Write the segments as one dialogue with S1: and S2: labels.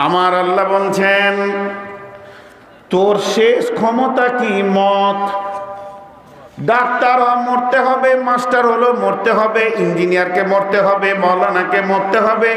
S1: আমার আল্লাহ বলছেন তোর শেষ ক্ষমতা কি মত? ডাক্তার মরতে হবে মাস্টার হলো মরতে হবে ইঞ্জিনিয়ারকে মরতে হবে মৌলানাকে মরতে হবে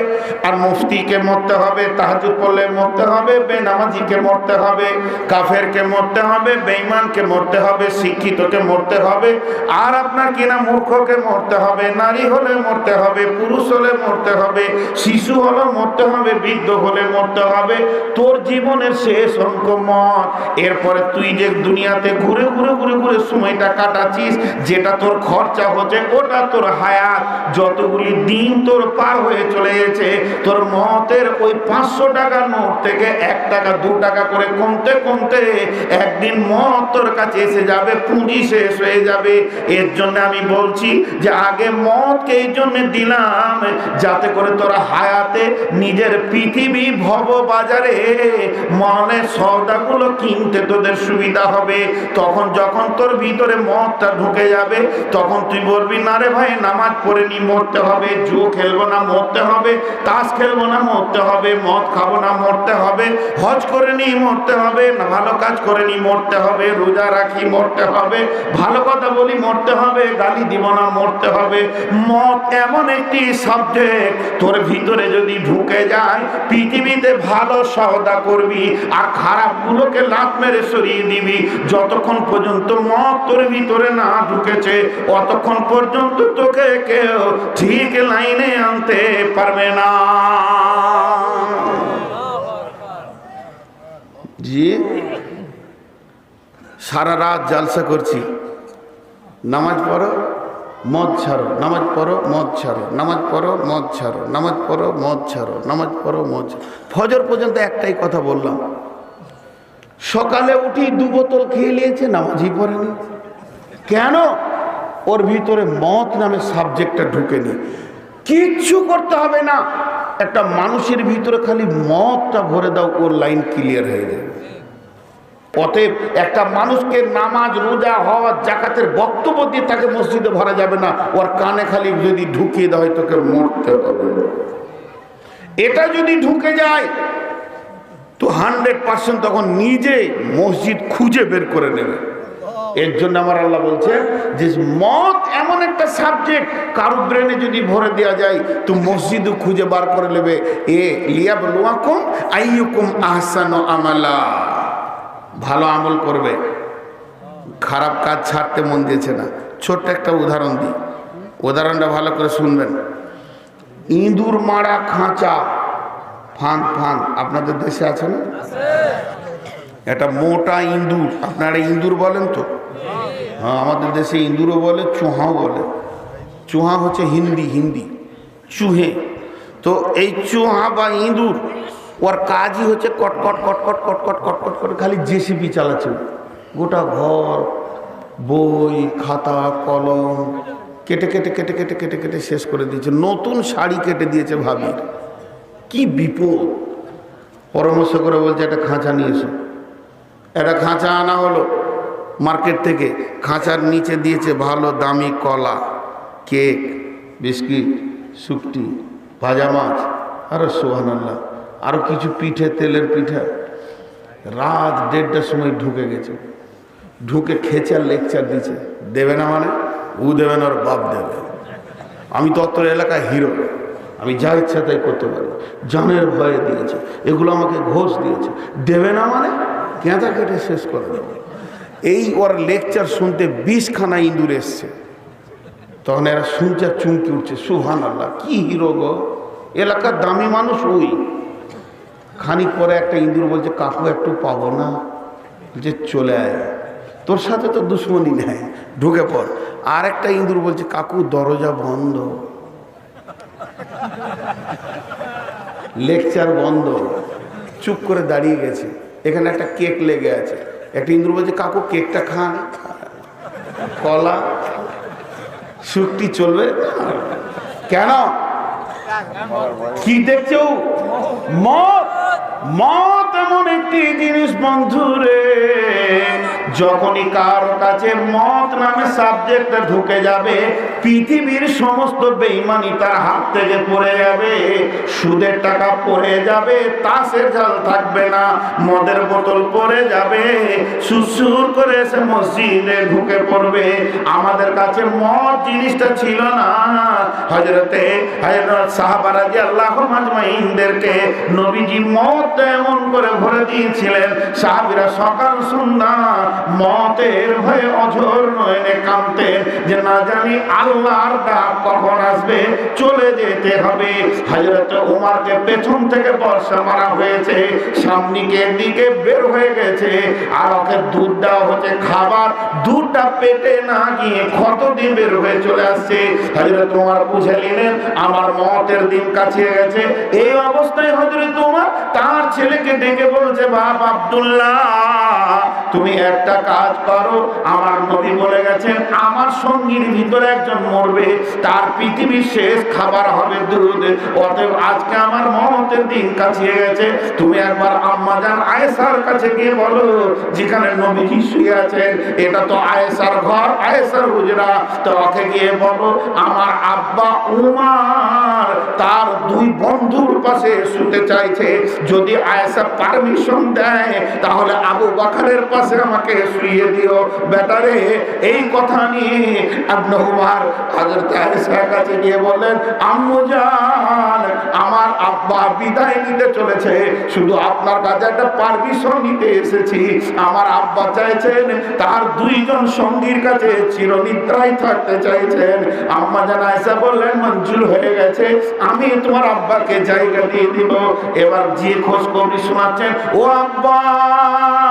S1: আর মুফতিকে মরতে হবে তাহাজুদ পড়লে মরতে হবে বেনামাজিকে মরতে হবে কাফেরকে মরতে হবে বেঈমানকে মরতে হবে শিক্ষিতকে মরতে হবে আর আপনার কিনা মূর্খকে মরতে হবে নারী হলে মরতে হবে পুরুষ হলে মরতে হবে শিশু হলে মরতে হবে বৃদ্ধ হলে মরতে হবে তোর জীবনের শেষ অঙ্ক মত এরপরে তুই যে দুনিয়াতে ঘুরে ঘুরে ঘুরে ঘুরে সময়টা কাটাচ্ছিস যেটা তোর খরচা হচ্ছে, ওটা তোর হায়াত। যতগুলি দিন তোর পার হয়ে চলে গেছে, তোর মতের ওই পাঁচশো টাকার নোট থেকে এক টাকা, দু টাকা করে কমতে কমতে একদিন মত তোর কাছে এসে যাবে, পুঁজি শেষ হয়ে যাবে। এর জন্য আমি বলছি যে আগে মতকে এই জন্য দিলাম, যাতে করে তোরা হায়াতে নিজের পৃথিবী ভব বাজারে মনের সৌদাগুলো কিনতে তোদের সুবিধা হবে। তখন যখন তোর ভিতরে মদটা ঢুকে যাবে, তখন তুই বলবি, না রে ভাই, নামাজ পড়ে নি, মরতে হবে, জুয়ো খেলব না, মরতে হবে, তাস খেলব না, মরতে হবে, মদ খাব না, মরতে হবে, হজ করে নি, মরতে হবে না ভালো কাজ করে নি, মরতে হবে, রোজা রাখি, মরতে হবে, ভালো কথা বলি, মরতে হবে, গালি দিব না, মরতে হবে। মদ এমন একটি সাবজেক্ট তোর ভিতরে যদি ঢুকে যায়, পৃথিবীতে ভালো সওদা করবি আর খারাপগুলোকে লাত মেরে সরিয়ে দিবি। যতক্ষণ পর্যন্ত মদ তোর ভিতরে না ঢুকেছে, অতক্ষণ পর্যন্ত তোকে কেউ ঠিক লাইনে আনতে পারবে না। জি, সারা রাত জালসা করছি। নামাজ পড়ো, মদ ছাড়ো, নামাজ পড়ো, মদ ছাড়ো, নামাজ পড়ো, মদ ছাড়ো, নামাজ পড়ো, মদ ছাড়ো, নামাজ পড়ো, মদ। ফজর পর্যন্ত একটাই কথা বললাম, সকালে উঠি দু বোতল খেয়ে নিয়েছে, নামাজই পড়েনি। কেন? ওর ভিতরে মত নামে সাবজেক্টটা ঢুকেনি। কিচ্ছু করতে হবে না। একটা মানুষের ভিতরে খালি মতটা ভরে দাও, ওর লাইন ক্লিয়ার হয়ে যাবে। অতএব একটা মানুষকে নামাজ, রোজা হওয়া জাকাতের বক্তব্য দিয়ে তাকে মসজিদে ভরা যাবে না। ওর কানে খালি যদি ঢুকিয়ে দেওয়া হয়, তোকে মরতে হবে। এটা যদি ঢুকে যায়, তো হান্ড্রেড পার্সেন্ট তখন নিজে মসজিদ খুঁজে বের করে নেবে। এর জন্য আমার আল্লাহ বলছে যে মত এমন একটা সাবজেক্ট কারও ব্রেনে যদি ভরে দেওয়া যায়, তো মসজিদও খুঁজে বার করে নেবে। এ লিয়াব লুয়াকুম আইয়ুকুম আহসান আমালা। ভালো আমল করবে। খারাপ কাজ ছাড়তে মন দিয়েছে না। ছোট্ট একটা উদাহরণ দিই। উদাহরণটা ভালো করে শুনবেন। ইঁদুর মারা খাঁচা। ফান ফান আপনাদের দেশে আছে না? একটা মোটা ইঁদুর, আপনারা ইঁদুর বলেন তো? হ্যাঁ আমাদের দেশে ইঁদুরও বলে, চুহাও বলে। চুহা হচ্ছে হিন্দি হিন্দি। চুহে। তো এই চুহা বা ইঁদুর, ওর কাজই হচ্ছে কটকট কটকট কটকট কটকট করে খালি জেসিপি চালাচ্ছে। গোটা ঘর, বই, খাতা, কলম কেটে কেটে কেটে কেটে কেটে কেটে শেষ করে দিয়েছে। নতুন শাড়ি কেটে দিয়েছে ভাবির। কি বিপদ। পরামর্শ করে বলছে, একটা খাঁচা নিয়ে এসো। একটা খাঁচা আনা হলো মার্কেট থেকে। খাঁচার নিচে দিয়েছে ভালো দামি কলা, কেক, বিস্কিট, শুকটি, ভাজা মাছ, আরও সোহান আল্লাহ আরও কিছু পিঠে, তেলের পিঠা। রাত দেড়টার সময় ঢুকে গেছে। ঢুকে খেচার লেকচার দিচ্ছে দেবে না মানে? উ দেবে না, ওর বাপ দেবে। আমি তো অত এলাকায় হিরো। আমি যা ইচ্ছা তাই করতে পারি জানের ভয়ে দিয়েছে। এগুলো আমাকে ঘোষ দিয়েছে। দেবে না মানে? কেঁদা কেটে শেষ করে দেবে। এই ওর লেকচার শুনতে বিশখানা ইঁদুর এসছে। তখন এরা শুনছে, চুমকি উঠছে সুহান আল্লাহ কি হিরো গো? এলাকার দামি মানুষ ওই। খানিক পরে একটা ইঁদুর বলছে, কাকু, একটু পাবো না, যে চলে আয়। তোর সাথে তো দুশ্মনী নেই, ঢুকে পড়। আর একটা ইঁদুর বলছে, কাকু, দরজা বন্ধ। লেকচার বন্ধ। চুপ করে দাঁড়িয়ে গেছে। এখানে একটা কেক লেগে আছে। একটা ইন্দ্র বলছে, কাকু, কেকটা খান। কলা সুক্তি চলবে। কেন? কি দেখছ? মত মত এমন একটি জিনিস, বন্ধুরে। যখনই কারও কাছে মত নামে সাবজেক্ট ঢুকে যাবে, পৃথিবীর সমস্ত বেইমানি তার হাত থেকে পড়ে যাবে, সুদের টাকা পড়ে যাবে, তাসের জাল থাকবে না, মদের বোতল পড়ে যাবে সুসুর করে এসে মসজিদে ঢুকে পড়বে। আমাদের কাছে মদ জিনিসটা ছিল না। হজরতে হজরত সাহাবারা যে আল্লাহ মাজমাইনদেরকে নবীজি মত এমন করে ভরে দিয়েছিলেন। সাহাবিরা সকাল সন্ধ্যা মতের ভয়ে অঝর নয়নে যে না জানি আল্লাহর ডাক কখন আসবে, চলে যেতে হবে। উমারকে পেছন থেকে বর্ষা মারা হয়েছে দিকে বের হয়ে গেছে। আর ওকে হচ্ছে, খাবার দুধটা পেটে না গিয়ে ক্ষত দিয়ে বের হয়ে চলে আসছে। হজরত তোমার বুঝে নিলেন, আমার মতের দিন কাছে গেছে। এই অবস্থায় হজরত তার ছেলেকে ডেকে বলছে বাপ আবদুল্লাহ, তুমি একটা কাজ করো। আমার নবী বলে গেছেন, আমার সঙ্গীর ভিতরে একজন মরবে, তার পৃথিবীর শেষ খাবার হবে দুধ অতএব আজকে আমার মহতের দিন কাছিয়ে গেছে। তুমি একবার আম্মাজান আয়েসার কাছে গিয়ে বলো, যেখানে নবীজি শুয়ে আছেন, এটা তো আয়েসার ঘর আয়েসার হুজরা। তো ওকে গিয়ে বলো, আমার আব্বা উমার তার দুই বন্ধুর পাশে শুতে চাইছে। যদি আয়েসা পারমিশন দেয়, তাহলে আবু বাকারের পাশে আমাকে শুইয়ে দিও। বেটারে, এই কথা নিয়ে আব্দু উমার হযরত আয়েশার কাছে গিয়ে বললেন, আম্মু জান, আমার আব্বা বিদায় নিতে চলেছে। শুধু আপনার কাছে একটা পারমিশন নিতে এসেছি। আমার আব্বা চাইছেন তার দুইজন সঙ্গীর কাছে চিরনিদ্রায় থাকতে চাইছেন। আম্মা জান আয়েশা বললেন, মঞ্জুর হয়ে গেছে। আমি তোমার আব্বাকে জায়গা দিয়ে দিব। এবার যে খোঁজ খবর শোনাচ্ছেন ও আব্বা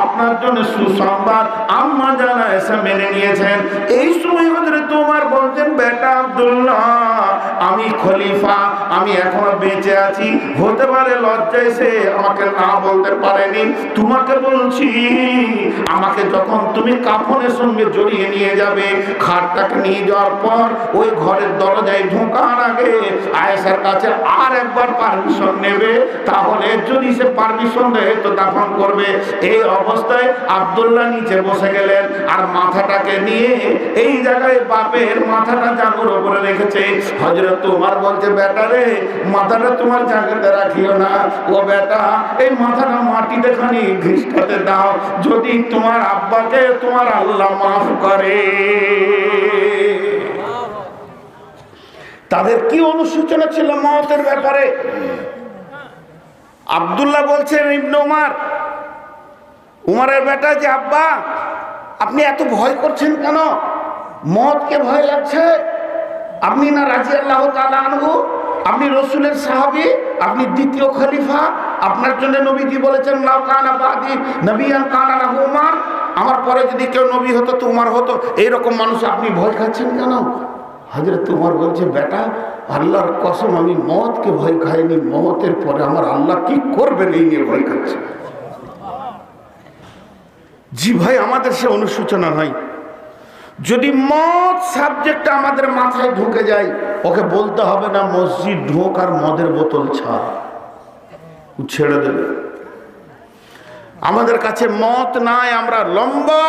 S1: আপনার জন্য সুসংবাদ আম্মা জানা এসে মেনে নিয়েছেন। এই সময় হজরে তোমার বলছেন বেটা আব্দুল্লাহ, আমি খলিফা, আমি এখনও বেঁচে আছি। হতে পারে লজ্জায় সে আমাকে না বলতে পারেনি। তোমাকে বলছি, আমাকে যখন তুমি কাফনের সঙ্গে জড়িয়ে নিয়ে যাবে, খাটটাকে নিয়ে যাওয়ার পর ওই ঘরের দরজায় ঢোকার আগে আয়েশার কাছে আর একবার পারমিশন নেবে। তাহলে যদি সে পারমিশন দেয়, তো দাফন করবে। এই অবস্থায় আব্দুল্লাহ নিচে বসে গেলেন আর মাথাটাকে নিয়ে এই জায়গায় বাপের মাথাটা জানুর উপরে রেখেছে। হজরত তোমার বলছে, বেটা রে, মাথাটা তোমার জায়গাতে রাখিও না। ও বেটা, এই মাথাটা মাটিতে খানি ঘিসটাতে দাও। যদি তোমার আব্বাকে তোমার আল্লাহ মাফ করে। তাদের কি অনুসূচনা ছিল মতের ব্যাপারে? আব্দুল্লাহ বলছেন, ইবনে উমার উমারের বেটা যে, আব্বা, আপনি এত ভয় করছেন কেন? মদকে ভয় লাগছে। আপনি না রাজি আল্লাহ আনহু? আপনি রসুলের সাহাবি? আপনি দ্বিতীয় খলিফা? আপনার জন্য নবীজি বলেছেন, লাউ কানা বাদি নবিয়ান কানা লাহু উমার। আমার পরে যদি কেউ নবী হতো তো উমার হতো। এইরকম মানুষ আপনি ভয় খাচ্ছেন কেন? হাজরে তোমার বলছে, বেটা, আল্লাহর কসম, আমি মদকে ভয় খাইনি। মতের পরে আমার আল্লাহ কি করবেন এই নিয়ে ভয় খাচ্ছে? জি ভাই, আমাদের সে অনুসূচনা নাই। যদি মদ সাবজেক্টটা আমাদের মাথায় ঢুকে যায়, ওকে বলতে হবে না, মসজিদ ঢোক আর মদের বোতল ছাড়। ছেড়ে দেবে। আমাদের কাছে মত নাই, আমরা লম্বা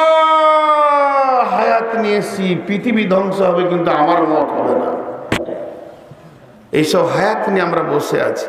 S1: হায়াত নিয়ে এসছি পৃথিবী ধ্বংস হবে, কিন্তু আমার মত হবে না। এইসব হায়াত নিয়ে আমরা বসে আছি।